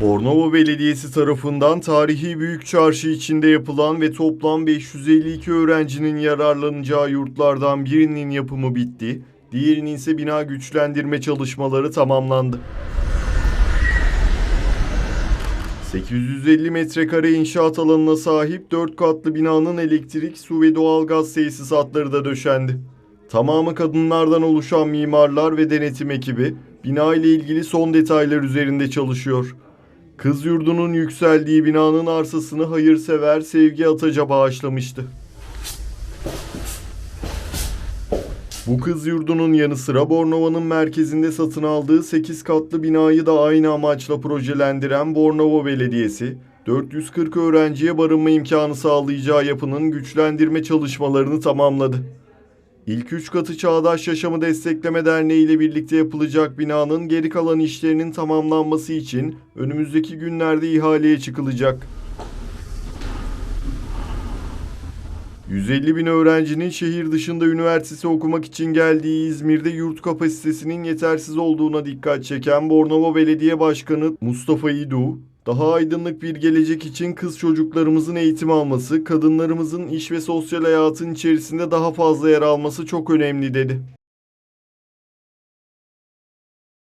Bornova Belediyesi tarafından tarihi büyük çarşı içinde yapılan ve toplam 552 öğrencinin yararlanacağı yurtlardan birinin yapımı bitti. Diğerinin ise bina güçlendirme çalışmaları tamamlandı. 850 metrekare inşaat alanına sahip 4 katlı binanın elektrik, su ve doğalgaz tesisatları da döşendi. Tamamı kadınlardan oluşan mimarlar ve denetim ekibi bina ile ilgili son detaylar üzerinde çalışıyor. Kız yurdunun yükseldiği binanın arsasını hayırsever Sevgi Ataca bağışlamıştı. Bu kız yurdunun yanı sıra Bornova'nın merkezinde satın aldığı 8 katlı binayı da aynı amaçla projelendiren Bornova Belediyesi, 440 öğrenciye barınma imkanı sağlayacağı yapının güçlendirme çalışmalarını tamamladı. İlk üç katı Çağdaş Yaşamı Destekleme Derneği ile birlikte yapılacak binanın geri kalan işlerinin tamamlanması için önümüzdeki günlerde ihaleye çıkılacak. 150 bin öğrencinin şehir dışında üniversitesi okumak için geldiği İzmir'de yurt kapasitesinin yetersiz olduğuna dikkat çeken Bornova Belediye Başkanı Mustafa İdu, daha aydınlık bir gelecek için kız çocuklarımızın eğitim alması, kadınlarımızın iş ve sosyal hayatın içerisinde daha fazla yer alması çok önemli dedi.